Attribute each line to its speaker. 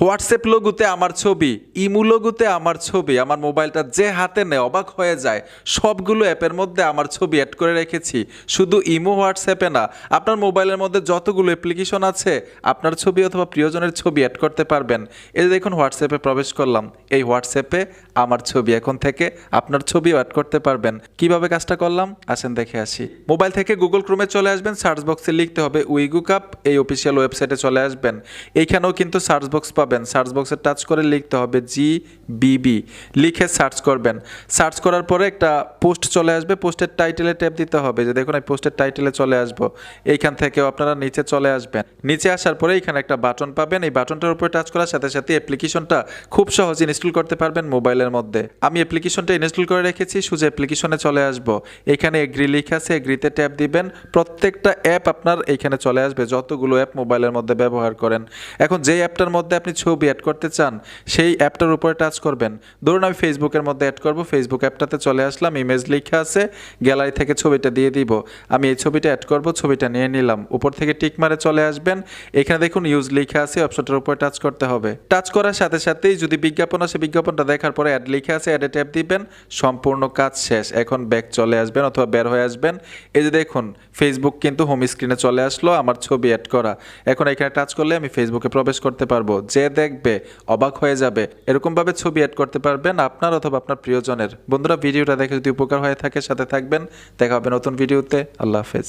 Speaker 1: WhatsApp লোগোতে আমার ছবি, ইমু লোগোতে আমার ছবি, আমার মোবাইলটা যে হাতে নেয় অবাক হয়ে যায়। সবগুলো অ্যাপের মধ্যে আমার ছবি অ্যাড করে রেখেছি। শুধু ইমো, হোয়াটসঅ্যাপে না, আপনার মোবাইলের মধ্যে যতগুলো অ্যাপ্লিকেশন আছে, আপনার ছবি অথবা প্রিয়জনের ছবি অ্যাড করতে পারবেন। এই দেখুন, হোয়াটসঅ্যাপে প্রবেশ করলাম। এই হোয়াটসঅ্যাপে আমার ছবি এখন থেকে আপনার ছবিও অ্যাড করতে পারবেন। কীভাবে কাজটা করলাম? আসেন দেখে আসি। মোবাইল থেকে গুগল ক্রোমে চলে আসবেন সার্চ বক্সে লিখতে হবে উইগু কাপ এই অফিসিয়াল ওয়েবসাইটে চলে আসবেন। এইখানেও কিন্তু সার্চ বক্স পাবেন। সার্চ বক্সে টাচ করে লিখতে হবে জি বিবি লিখে সার্চ করবেন। সার্চ করার পরে একটা পোস্ট চলে আসবে। পোস্টের টাইটেলে ট্যাপ দিতে হবে যে, দেখুন এই পোস্টের টাইটেলে চলে আসব। এইখান থেকেও আপনারা নিচে চলে আসবেন। নিচে আসার পরে এখানে একটা বাটন পাবেন। এই বাটনটার উপরে টাচ করার সাথে সাথে অ্যাপ্লিকেশনটা খুব সহজে ইনস্টল করতে পারবেন মোবাইলের মধ্যে। আমি অ্যাপ্লিকেশনটা ইনস্টল করে রেখেছি সুজে অ্যাপ্লিকেশনে চলে আসব। এখানে এগ্রি লেখা আছে এগ্রিতে ট্যাপ দিবেন। প্রত্যেকটা অ্যাপ আপনার এখানে চলে আসবে, যতগুলো অ্যাপ মোবাইলের মধ্যে ব্যবহার করেন। এখন যে অ্যাপটার মধ্যে আপনি ছবি অ্যাড করতে চান, সেই অ্যাপটার উপরে টাচ করবেন। ধরুন আমি ফেসবুকের মধ্যে অ্যাড করব ফেসবুক অ্যাপটাতে চলে আসলাম ইমেজ লেখা আছে গ্যালারি থেকে ছবিটা দিয়ে দিব। আমি এই ছবিটা অ্যাড করব, ছবিটা নিয়ে নিলাম। উপর থেকে টিক মারে চলে আসবেন। এখানে দেখুন ইউজ লেখা আছে অপশনটার উপরে টাচ করতে হবে। টাচ করার সাথে সাথেই যদি বিজ্ঞাপন আসে, বিজ্ঞাপনটা দেখার পরে অ্যাড লেখা আছে অ্যাডে ট্যাপ দিবেন, সম্পূর্ণ কাজ শেষ। এখন ব্যাক চলে আসবেন অথবা বের হয়ে আসবেন। এই যে দেখুন ফেসবুক কিন্তু হোম স্ক্রিনে চলে আসলো, আমার ছবি অ্যাড করা। এখন এখানে টাচ করলে আমি ফেসবুকে প্রবেশ করতে পারব। দেখবে, অবাক হয়ে যাবে। এরকমভাবে ছবি অ্যাড করতে পারবেন আপনার অথবা আপনার প্রিয়জনের। বন্ধুরা, ভিডিওটা দেখে যদি উপকার হয়ে থাকে, সাথে থাকবেন। দেখা হবে নতুন ভিডিওতে। আল্লাহ হাফেজ।